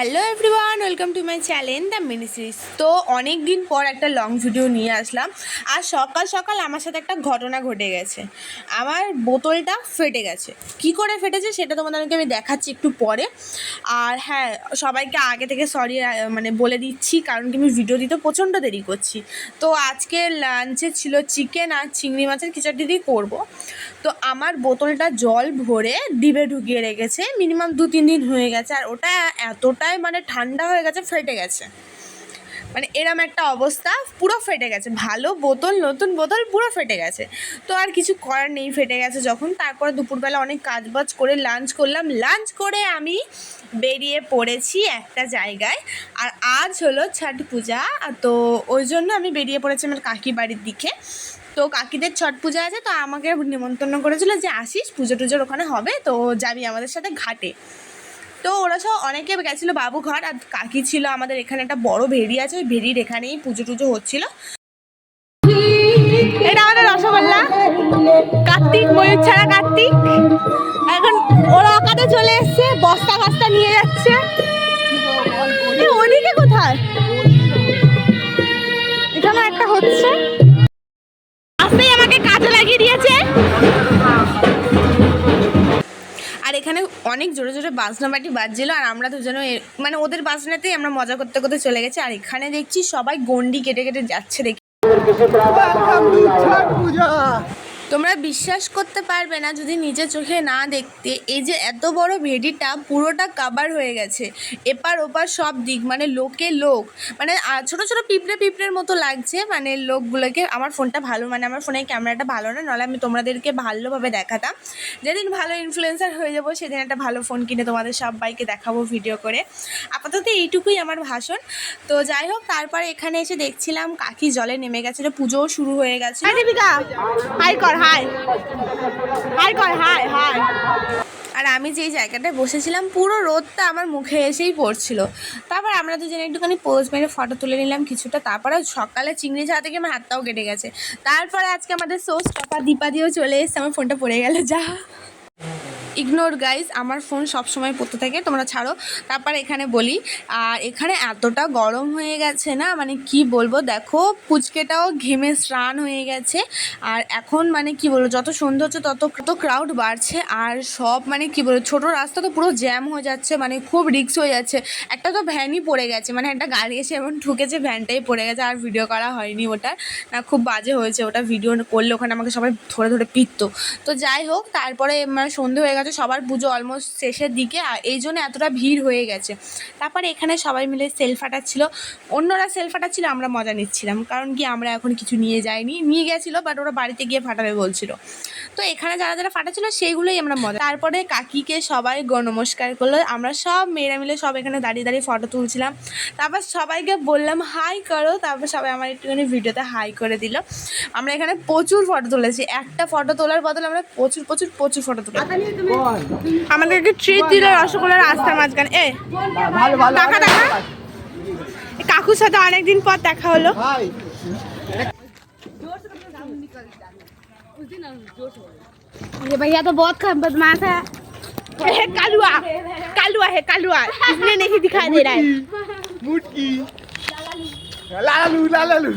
Hello everyone welcome to my channel the mini series তো অনেক দিন পর একটা লং ভিডিও নিয়ে আসলাম। আর সকাল সকাল আমার সাথে একটা ঘটনা ঘটে গেছে। আমার বোতলটা ফেটে গেছে। কি করে ফেটেছে সেটা তোমাদেরকে আমি দেখাচ্ছি একটু পরে। আর হ্যাঁ সবাইকে আগে থেকে সরি মানে বলে দিচ্ছি, কারণ কি আমি ভিডিও দিতে প্রচণ্ড দেরি করছি। তো আজকে লাঞ্চে ছিল চিকেন আর চিংড়ি মাছের খিচুড়ি দিয়ে করব। তো আমার বোতলটা জল ভরে ডিবে ঢুকিয়ে রেখেছে। মিনিমাম দু তিন দিন হয়ে গেছে। আর ওটা এতটাই মানে ঠান্ডা হয়ে গেছে, ফেটে গেছে। মানে এরম একটা অবস্থা, পুরো ফেটে গেছে। ভালো বোতল, নতুন বোতল, পুরো ফেটে গেছে। তো আর কিছু করার নেই, ফেটে গেছে যখন। তারপর দুপুরবেলা অনেক কাজ বাজ করে লাঞ্চ করলাম। লাঞ্চ করে আমি বেরিয়ে পড়েছি একটা জায়গায়। আর আজ হলো ছট পূজা। তো ওই জন্য আমি বেরিয়ে পড়েছি আমার কাকি বাড়ির দিকে। তো কাকিদের ছট পূজা আছে, তো আমাকে নিমন্ত্রণ করেছিল যে, আসিস, পুজো টুজোর ওখানে হবে। তো যাবি আমাদের সাথে ঘাটে। তো ওরা সব অনেকে গেছিল বাবুঘাট, আর কাকি ছিল আমাদের এখানে একটা বড় ভেড়ি আছে, ওই ভেড়ির এখানেই পুজো টুজো হচ্ছিল। এটা আমাদের রসগোল্লা। কার্তিক, ময়ূর ছাড়া কার্তিক। এখন ওরা অকাতে চলে এসছে, বস্তা বস্তা নিয়ে যাচ্ছে। ওদিকে কোথায়? এখানে একটা হচ্ছে। অনেক জোরে জোরে বাজনা বাটি বাজছিল আর আমরা দুজনে মানে ওদের বাজনাতেই আমরা মজা করতে করতে চলে গেছি। আর এখানে দেখছি সবাই গন্ডি কেটে কেটে যাচ্ছে দেখি। তোমরা বিশ্বাস করতে পারবে না যদি নিজে চোখে না দেখতে। এই যে এত বড় ভেডিটা পুরোটা কাবার হয়ে গেছে। এপার ওপার সব দিক মানে লোকে লোক। মানে ছোট ছোট পিঁপড়ে পিঁপড়ের মতো লাগছে। মানে লোকগুলোকে, আমার ফোনটা ভালো মানে আমার ফোনের ক্যামেরাটা ভালো না নাহলে আমি তোমাদেরকে ভালোভাবে দেখাতাম। যেদিন ভালো ইনফ্লুয়েন্সার হয়ে যাব, সেদিন একটা ভালো ফোন কিনে তোমাদের সবাইকে দেখাবো ভিডিও করে। আপাতত এইটুকুই আমার ভাষণ। তো যাই হোক, তারপরে এখানে এসে দেখছিলাম কাকি জলে নেমে গেছিল পুজোও শুরু হয়ে গেছে। কর। হাই। হাই কর, হাই হাই। আর আমি যেই জায়গাটায় বসেছিলাম, পুরো রোদটা আমার মুখে এসেই পড়ছিল। তারপর আমরা দুজনে একটুখানি পোজ মেরে ফটো তুলে নিলাম কিছুটা। তারপরে সকালে চিংড়ি ছাড়া থেকে আমার হাতটাও কেটে গেছে। তারপরে আজকে আমাদের সোস দীপা দিয়েও চলে এসছে, আমার ফোনটা পড়ে গেল, যা। ইগনোর গাইজ আমার ফোন সবসময় পড়তে থাকে, তোমরা ছাড়ো। তারপর এখানে বলি, আর এখানে এতটা গরম হয়ে গেছে না মানে কি বলব? দেখো, পুচকেটাও ঘেমে স্নান হয়ে গেছে। আর এখন মানে কি বলব, যত সন্ধ্যা হচ্ছে তত তত ক্রাউড বাড়ছে। আর সব মানে কি বলব, ছোটো রাস্তা তো পুরো জ্যাম হয়ে যাচ্ছে মানে খুব রিক্স হয়ে যাচ্ছে। একটা তো ভ্যানই পড়ে গেছে মানে একটা গাড়ি এসে এমন ঠুকেছে ভ্যানটাই পড়ে গেছে, আর ভিডিও করা হয়নি ওটার না, খুব বাজে হয়েছে ওটা ভিডিও করলে ওখানে আমাকে সবাই ধরে ধরে পিটতো। তো যাই হোক, তারপরে মানে সন্ধে হয়ে গেছে সবার পুজো অলমোস্ট শেষের দিকে এই জন্য এতটা ভিড় হয়ে গেছে। তারপরে এখানে সবাই মিলে সেল ফাটাচ্ছিল অন্যরা সেল ফাটাচ্ছিল আমরা মজা নিচ্ছিলাম। কারণ কি, আমরা এখন কিছু নিয়ে যাইনি। নিয়ে গেছিল বাট ওরা বাড়িতে গিয়ে ফাটাবে বলছিল। তো এখানে যারা যারা ফাটাচ্ছিল, সেইগুলোই আমরা মজা তারপরে কাকিকে সবাই নমস্কার করল। আমরা সব মেয়েরা মিলে সব এখানে দাঁড়িয়ে দাঁড়িয়ে ফটো তুলছিলাম। তারপর সবাইকে বললাম হাই করো। তারপর সবাই আমার একটুখানি ভিডিওতে হাই করে দিল। আমরা এখানে প্রচুর ফটো তুলেছি। একটা ফটো তোলার বদলে আমরা প্রচুর প্রচুর প্রচুর ফটো তুলেছি। আমাদেরকে ট্রিট দিল রসগোল্লার রাস্তার মাঝখানে এ ভালো ভালো টাকা টাকা কাকুর সাথে অনেকদিন পর দেখা হলো ভাই ये भैया तो बहुत खम- बदमाश है ए, कालुआ कालुआ है कालुआ इसने नहीं दिखाई दे रहा है মুটকি লালালু লালালু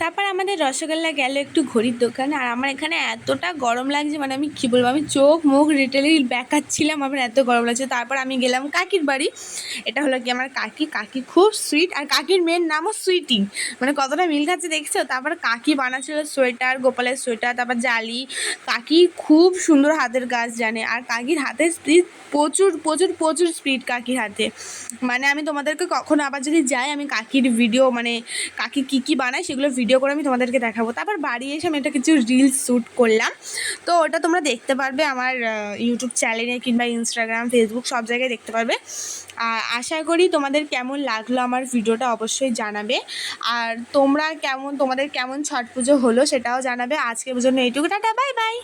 তারপর আমাদের রসগোল্লা গেল একটু ঘড়ির দোকানে, আর আমার এখানে এতটা গরম লাগছে মানে আমি কী বলব, আমি চোখ মুখ রিটেলি ব্যাকাচ্ছিলাম আমার এত গরম লাগছে। তারপর আমি গেলাম কাকির বাড়ি, এটা হলো কি আমার কাকি কাকি খুব সুইট আর কাকির মেয়ের নামও সুইটি মানে কতটা মিল খাচ্ছে দেখছ? তারপর কাকি বানাচ্ছিল সোয়েটার, গোপালের সোয়েটার, তারপর জালি, কাকি খুব সুন্দর হাতের কাজ জানে, আর কাকির হাতের স্পিড প্রচুর প্রচুর প্রচুর স্পিড কাকির হাতে। মানে আমি তোমাদেরকে কখনো আবার যদি যাই, আমি কাকির ভিডিও মানে কাকি কী কী বানায় সেগুলো ভিডিও করে আমি তোমাদেরকে দেখাবো। তারপর বাড়ি এসে আমি একটা কিছু রিলস শ্যুট করলাম। তো ওটা তোমরা দেখতে পারবে আমার ইউটিউব চ্যানেলে কিংবা ইনস্টাগ্রাম ফেসবুক সব জায়গায় দেখতে পারবে। আর আশা করি তোমাদের কেমন লাগল আমার ভিডিওটা অবশ্যই জানাবে। আর তোমরা কেমন, তোমাদের কেমন ছট পুজো হলো সেটাও জানাবে। আজকের জন্য এইটুকু। Tata bye bye